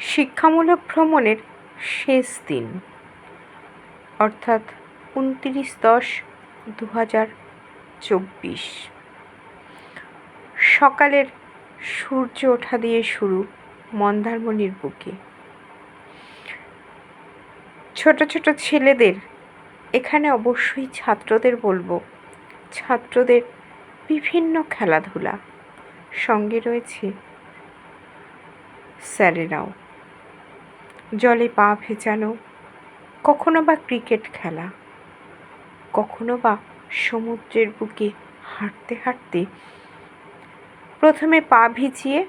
শিক্ষামূলক ভ্রমণের শেষ দিন, অর্থাৎ উনত্রিশ দশ দু হাজার চব্বিশ। সকালের সূর্য ওঠা দিয়ে শুরু মন্দারমণির বুকে। ছোট ছোট ছেলেদের, এখানে অবশ্যই ছাত্রদের বলব, ছাত্রদের বিভিন্ন খেলাধুলা। সঙ্গে রয়েছে স্যারেরাও। জলে পা ভেজানো, কখনো বা ক্রিকেট খেলা, কখনো বা সমুদ্রের বুকে হাঁটতে হাঁটতে প্রথমে পা ভিজিয়ে,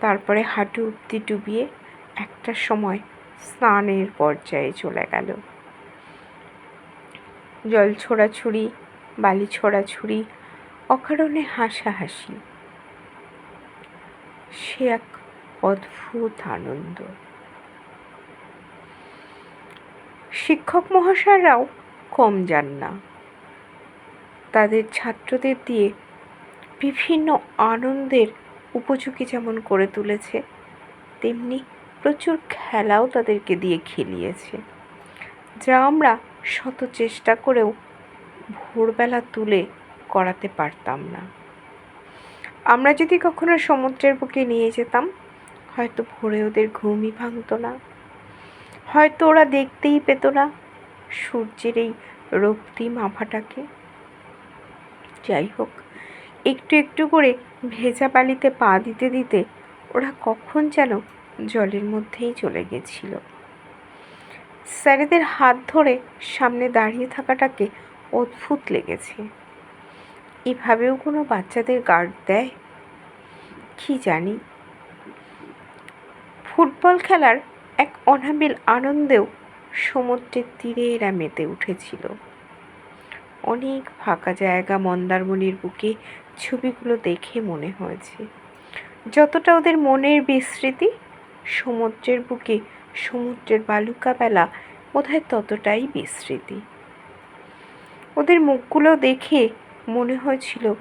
তারপরে হাঁটু অব্দি ডুবিয়ে একটা সময় স্নানের পর্যায়ে চলে গেল। জল ছোড়াছুড়ি, বালি ছোড়াছুড়ি, অকারণে হাসাহাসি। সে এক অদ্ভুত আনন্দ। শিক্ষক মহাশয়রাও কম যান না। তাদের ছাত্রদের দিয়ে বিভিন্ন আনন্দের উপযোগী যেমন করে তুলেছে, তেমনি প্রচুর খেলাও তাদেরকে দিয়ে খেলিয়েছে। যা আমরা শত চেষ্টা করেও ভোরবেলা তুলে করাতে পারতাম না। আমরা যদি কখনো সমুদ্রের বুকে নিয়ে যেতাম, হয়তো ভোরে ওদের ঘুমই ভাঙতো না। হয়তো ওরা দেখতেই পেত না সূর্যের এই রক্তিম আভাটাকে। যাই হোক, একটু একটু করে ভেজা বালিতে পা দিতে দিতে ওরা কখন যেন জলের মধ্যেই চলে গেছিল। স্যারেদের হাত ধরে সামনে দাঁড়িয়ে থাকাটাকে অদ্ভুত লেগেছে। এভাবেও কোনো বাচ্চাদের গার্ড দেয়? কি জানি? ফুটবল খেলার এক অনাবিল আনন্দেও সমুদ্রের তীরে এরা মেতে উঠেছিল। অনেক ফাঁকা জায়গা মন্দারমণির বুকে ছবিগুলো দেখে মনে হয়েছে। যতটা ওদের মনের বিস্মৃতি, সমুদ্রের বুকে সমুদ্রের বালুকা বেলা বোধহয় ততটাই বিস্মৃতি। ওদের মুখগুলো দেখে মনে হয়েছিল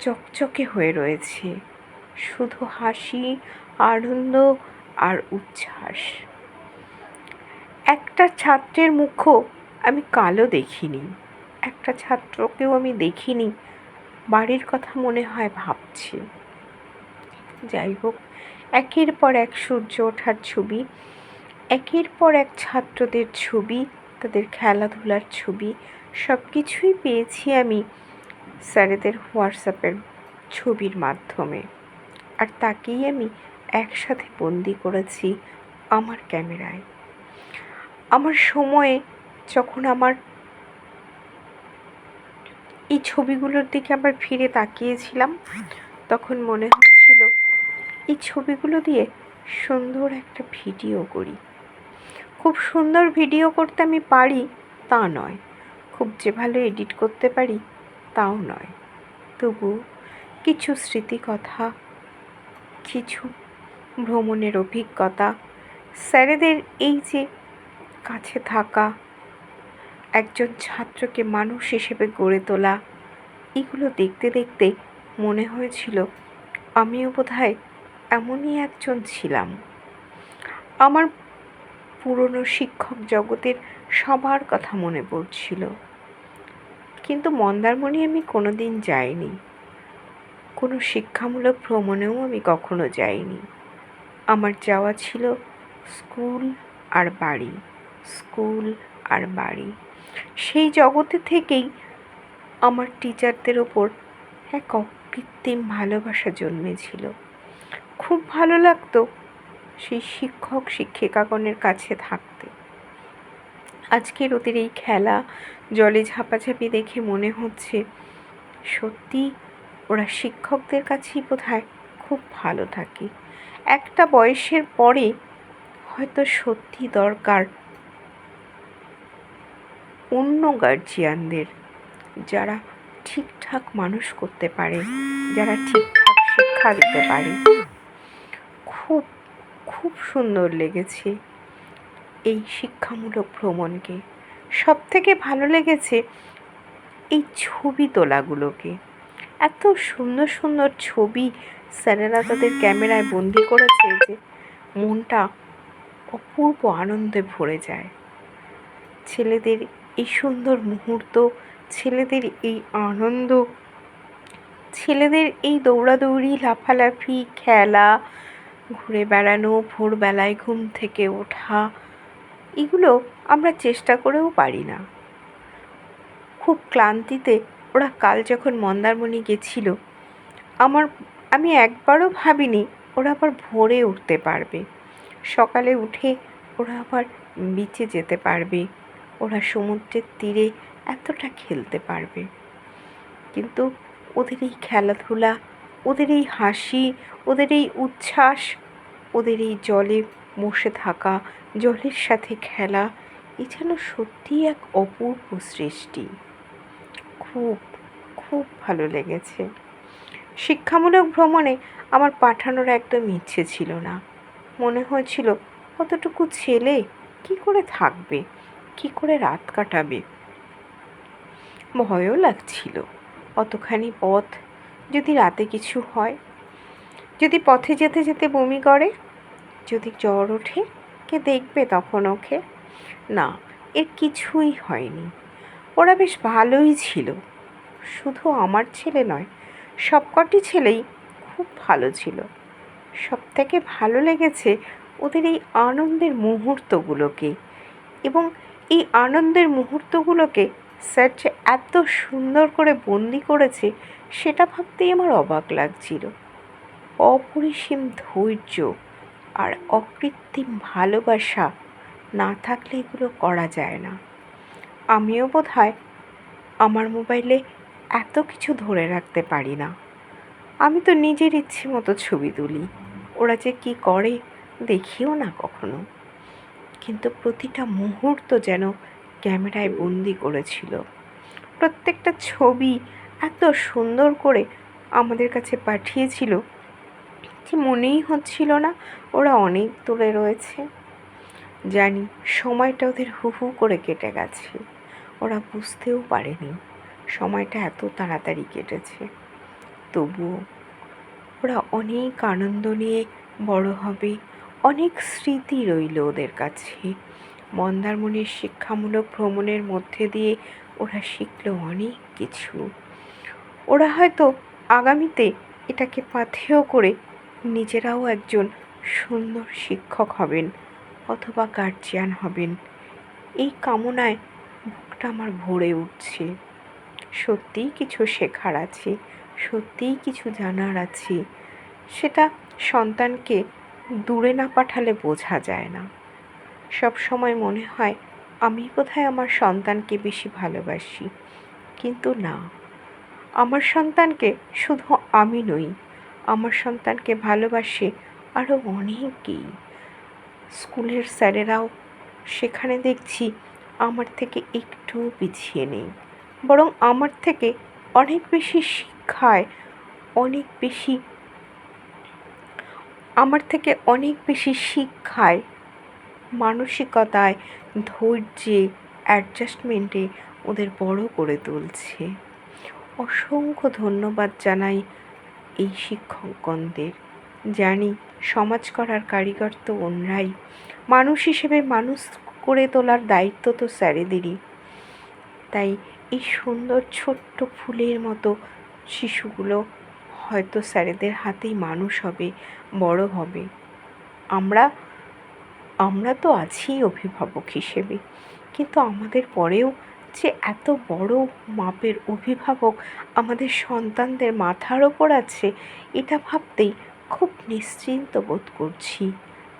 চকচকে হয়ে রয়েছে। শুধু হাসি, আনন্দ আর উচ্ছ্বাস। একটা ছাত্রের মুখও আমি কালো দেখিনি। একটা ছাত্রকেও আমি দেখিনি। বাড়ির কথা মনে হয় ভাবছে। যাই হোক, একের পর এক সূর্য ওঠার ছবি, একের পর এক ছাত্রদের ছবি, তাদের খেলাধুলার ছবি সব কিছুই পেয়েছি আমি স্যারেদের হোয়াটসঅ্যাপের ছবির মাধ্যমে। আর তাকেই আমি একসাথে বন্দি করেছি আমার ক্যামেরায়। আমার সময়ে যখন আমার এই ছবিগুলোর দিকে আবার ফিরে তাকিয়েছিলাম, তখন মনে হচ্ছিল এই ছবিগুলো দিয়ে সুন্দর একটা ভিডিও করি। খুব সুন্দর ভিডিও করতে আমি পারি তা নয়, খুব যে ভালো এডিট করতে পারি তাও নয়। তবু কিছু স্মৃতিকথা, কিছু ভ্রমণের অভিজ্ঞতা, স্যারেদের এই যে কাছে থাকা, একজন ছাত্রকে মানুষ হিসেবে গড়ে তোলা, এগুলো দেখতে দেখতে মনে হয়েছিল আমিও বোধহয় এমনই একজন ছিলাম। আমার পুরনো শিক্ষক জগতের সবার কথা মনে পড়ছিল। কিন্তু মন্দারমণি আমি কোনো দিন যাইনি। কোনো শিক্ষামূলক ভ্রমণেও আমি কখনো যাইনি। আমার যাওয়া ছিল স্কুল আর বাড়ি, স্কুল আর বাড়ি। সেই জগতে থেকেই আমার টিচারদের ওপর এক অকৃত্রিম ভালোবাসা জন্মেছিল। খুব ভালো লাগতো সেই শিক্ষক, শিক্ষিকাগণের কাছে থাকতে। আজকের ওদের এই খেলা, জলে ঝাপাঝাপি দেখে মনে হচ্ছে সত্যি ওরা শিক্ষকদের কাছেই বোধ খুব ভালো থাকে। একটা বয়সের পরে হয়তো সত্যি দরকার অন্য গার্জিয়ানদের যারা ঠিকঠাক মানুষ করতে পারে, যারা ঠিকঠাক শিক্ষা দিতে পারে। খুব খুব সুন্দর লেগেছে এই শিক্ষামূলক ভ্রমণকে। সব থেকে ভালো লেগেছে এই ছবি তোলাগুলোকে। এত সুন্দর সুন্দর ছবি স্যারেরা তাদের ক্যামেরায় বন্দি করেছে যে মনটা অপূর্ব আনন্দে ভরে যায়। ছেলেদের এই সুন্দর মুহূর্ত, ছেলেদের এই আনন্দ, ছেলেদের এই দৌড়াদৌড়ি, লাফালাফি, খেলা, ঘুরে বেড়ানো, ভোরবেলায় ঘুম থেকে ওঠা, এগুলো আমরা চেষ্টা করেও পারি না। খুব ক্লান্তিতে ওরা কাল যখন মন্দারমণি গেছিল, আমার আমি একবারও ভাবিনি ওরা আবার ভোরে উঠতে পারবে। সকালে উঠে ওরা আবার বিচে যেতে পারবে। ওরা সমুদ্রের তীরে এতটা খেলতে পারবে। কিন্তু ওদের এই খেলাধুলা, ওদের এই হাসি, ওদের এই উচ্ছ্বাস, ওদের এই জলে বসে থাকা, জলের সাথে খেলা, এ যেন সত্যিই এক অপূর্ব সৃষ্টি। খুব খুব ভালো লেগেছে। শিক্ষামূলক ভ্রমণে আমার পাঠানোর একদম ইচ্ছে ছিল না। মনে হয়েছিল কতটুকু ছেলে কি করে থাকবে? কি করে রাত কাটাবে? ভয়ও লাগছিল। অতখানি পথ যদি রাতে কিছু হয়, যদি পথে যেতে যেতে বমি করে, যদি জ্বর ওঠে, কে দেখবে তখন ওকে? না এর কিছুই হয়নি। ওরা বেশ ভালোই ছিল। শুধু আমার ছেলে নয় সবকটি ছেলেই খুব ভালো ছিল। সব থেকে ভালো লেগেছে ওদের এই আনন্দের মুহূর্তগুলোকে এবং এই আনন্দের মুহূর্তগুলোকে স্যার যে এত সুন্দর করে বন্দি করেছে সেটা ভাবতেই আমার অবাক লাগছিল। অপরিসীম ধৈর্য আর অকৃত্রিম ভালোবাসা না থাকলে এগুলো করা যায় না। আমিও বোধ হয় আমার মোবাইলে এত কিছু ধরে রাখতে পারি না। আমি তো নিজের ইচ্ছে মতো ছবি তুলি। ওরা যে কী করে, দেখিও না কখনো। কিন্তু প্রতিটা মুহূর্ত যেন ক্যামেরায় বন্দি করেছিল। প্রত্যেকটা ছবি এত সুন্দর করে আমাদের কাছে পাঠিয়েছিল যে মনেই হচ্ছিল না ওরা অনেক দূরে রয়েছে। জানি সময়টা ওদের হু হু করে কেটে গেছে। ওরা বুঝতেও পারেনি। সময়টা এত তাড়াতাড়ি কেটেছে। তবুও ওরা অনেক আনন্দ নিয়ে বড় হবে, অনেক স্মৃতি রইল ওদের কাছে। মন্দারমণির শিক্ষামূলক ভ্রমণের মধ্যে দিয়ে ওরা শিখল অনেক কিছু। ওরা হয়তো আগামীতে এটাকে পাথেয় করে নিজেরাও একজন সুন্দর শিক্ষক হবেন অথবা গার্জিয়ান হবেন। এই কামনায় বুকটা আমার ভরে উঠছে। সত্যিই কিছু শেখার আছে, সত্যিই কিছু জানার আছে। সেটা সন্তানকে দূরে না পাঠালে বোঝা যায় না। সব সময় মনে হয়, আমি বোধহয় আমার সন্তানকে বেশি ভালোবাসি। কিন্তু না, আমার সন্তানকে শুধু আমি নই, আমার সন্তানকে ভালোবাসে আরও অনেকেই। স্কুলের স্যারেরাও সেখানে দেখছি আমার থেকে একটু পিছিয়ে নেই। বরং আমার থেকে অনেক বেশি শিক্ষায় অনেক বেশি, আমার থেকে অনেক বেশি শিক্ষায়, মানসিকতায়, ধৈর্যে অ্যাডজাস্টমেন্টে ওদের বড় করে তুলছে। অসংখ্য ধন্যবাদ জানাই এই শিক্ষকগণদের। জানি সমাজ করার কারিগর তো ওনরাই মানুষ হিসেবে মানুষ করে তোলার দায়িত্ব তো স্যারেদেরই। তাই এই সুন্দর ছোট্ট ফুলের মতো শিশুগুলো হয়তো স্যারেদের হাতেই মানুষ হবে, বড় হবে। আমরা আমরা তো আছি অভিভাবক হিসেবে। কিন্তু আমাদের পরেও যে এত বড় মাপের অভিভাবক আমাদের সন্তানদের মাথার ওপর আছে, এটা ভাবতেই খুব নিশ্চিন্ত বোধ করছি।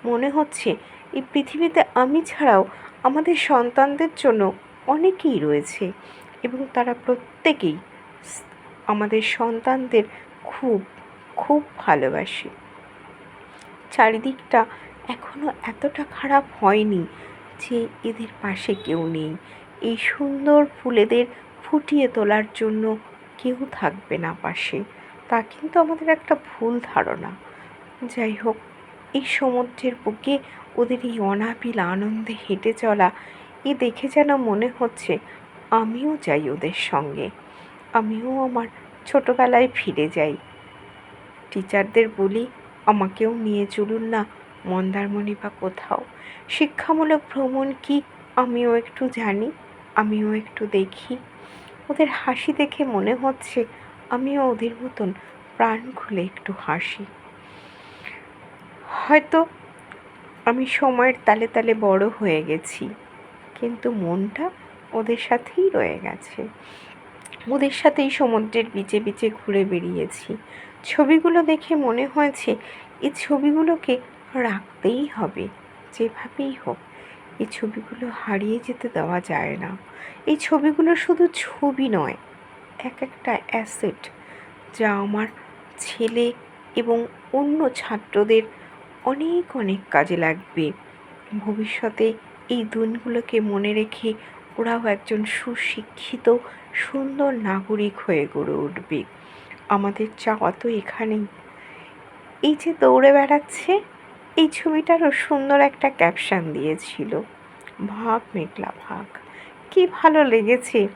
মনে হচ্ছে এই পৃথিবীতে আমি ছাড়াও আমাদের সন্তানদের জন্য অনেকেই রয়েছে। এবং তারা প্রত্যেকেই আমাদের সন্তানদের খুব খুব ভালোবাসে। চারিদিকটা এখনও এতটা খারাপ হয়নি যে এদের পাশে কেউ নেই। এই সুন্দর ফুলেদের ফুটিয়ে তোলার জন্য কেউ থাকবে না পাশে। তা কিন্তু আমাদের একটা ভুল ধারণা। যাই হোক, এই সমুদ্রের বুকে ওদের এই অনাবিল আনন্দে হেঁটে চলা, এ দেখে যেন মনে হচ্ছে আমিও যাই ওদের সঙ্গে। আমিও আমার ছোটোবেলায় ফিরে যাই। টিচারদের বলি, আমাকেও নিয়ে চলুন না মন্দারমণি বা কোথাও। শিক্ষামূলক ভ্রমণ কি আমিও একটু জানি, আমিও একটু দেখি। ওদের হাসি দেখে মনে হচ্ছে আমিও ওদের মতন প্রাণ খুলে একটু হাসি। হয়তো আমি সময়ের তালে তালে বড় হয়ে গেছি, কিন্তু মনটা ওদের সাথেই রয়ে গেছে। ওদের সাথেই সমুদ্রের বিচে বিচে ঘুরে বেরিয়েছি ছবিগুলো দেখে মনে হয়েছে, এই ছবিগুলোকে রাখতেই হবে, যেভাবেই হোক। এই ছবিগুলো হারিয়ে যেতে দেওয়া যায় না। এই ছবিগুলো শুধু ছবি নয়, এক একটা অ্যাসেট যা আমার ছেলে এবং অন্য ছাত্রদের অনেক অনেক কাজে লাগবে। ভবিষ্যতে এই দিনগুলোকে মনে রেখে ওরাও একজন সুশিক্ষিত, সুন্দর নাগরিক হয়ে গড়ে উঠবে। আমাদের চাওয়া তো এখানেই। এই যে দৌড়ে বেড়াচ্ছে, এই ছবিটারও সুন্দর একটা ক্যাপশন দিয়েছিল। ভাগ মেঘলা ভাগ। কি ভালো লেগেছে।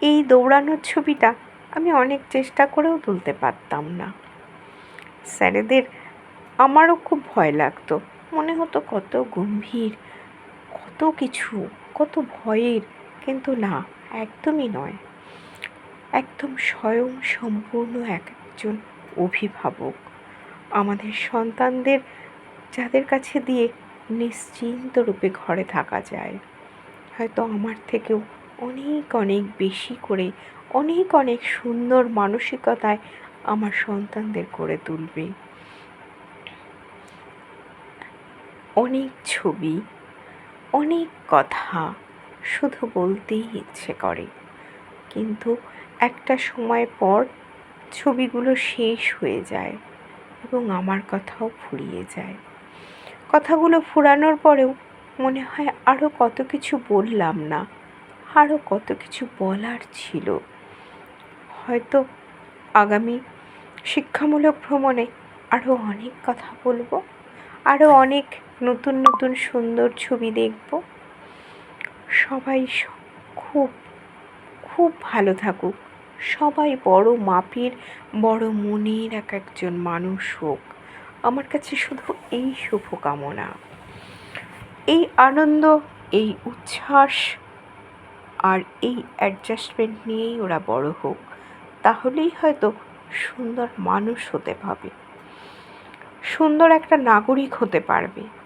এই দৌড়ানোর ছবিটা আমি অনেক চেষ্টা করেও তুলতে পারতাম না। স্যারেদের আমারও খুব ভয় লাগতো। মনে হতো কত গম্ভীর, কত কিছু। কত ভয়ের, কিন্তু না, একদমই নয়। একদম স্বয়ং সম্পূর্ণ এক একজন অভিভাবক। আমাদের সন্তানদের, যাদের কাছে দিয়ে নিশ্চিন্ত রূপে ঘরে থাকা যায়। হয়তো আমার থেকেও অনেক অনেক বেশি করে, অনেক অনেক সুন্দর মানসিকতায় আমার সন্তানদের করে তুলবে। অনেক ছবি অনেক কথা শুধু বলতেই ইচ্ছে করে। কিন্তু একটা সময় পর ছবিগুলো শেষ হয়ে যায় এবং আমার কথাও ফুরিয়ে যায়। কথাগুলো ফুরানোর পরেও মনে হয় আরও কত কিছু বললাম না আরও কত কিছু বলার ছিল। হয়তো আগামী শিক্ষামূলক ভ্রমণে আরও অনেক কথা বলব আরও অনেক নতুন নতুন সুন্দর ছবি দেখব। সবাই খুব খুব ভালো থাকুক। সবাই বড় মাপের, বড় মনের এক একজন মানুষ হোক। আমার কাছে শুধু এই শুভকামনা। এই আনন্দ, এই উচ্ছ্বাস আর এই অ্যাডজাস্টমেন্ট নিয়েই ওরা বড় হোক, তাহলেই হয়তো সুন্দর মানুষ হতে পাবে। সুন্দর একটা নাগরিক হতে পারবে।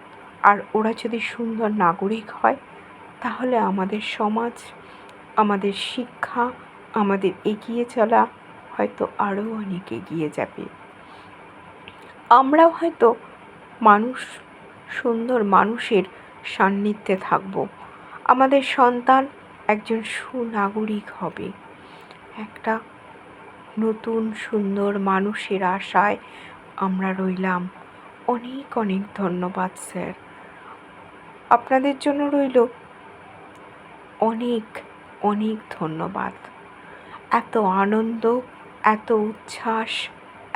আর ওরা যদি সুন্দর নাগরিক হয়, তাহলে আমাদের সমাজ, আমাদের শিক্ষা, আমাদের এগিয়ে চলা হয়তো আরও অনেক এগিয়ে যাবে। আমরাও হয়তো মানুষ, সুন্দর মানুষের সান্নিধ্যে থাকব। আমাদের সন্তান একজন সুনাগরিক হবে। একটা নতুন সুন্দর মানুষের আশায় আমরা রইলাম। অনেক অনেক ধন্যবাদ, স্যার। আপনাদের জন্য রইল অনেক অনেক ধন্যবাদ। এত আনন্দ, এত উচ্ছ্বাস,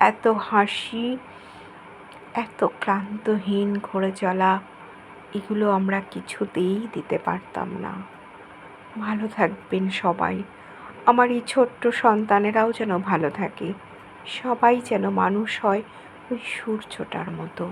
এত হাসি, এত ক্লান্তহীন করে চলা, এগুলো আমরা কিছুতেই দিতে পারতাম না। ভালো থাকবেন সবাই। আমার এই ছোট্ট সন্তানেরাও যেন ভালো থাকে। সবাই যেন মানুষ হয় ওই সূর্যটার মতো।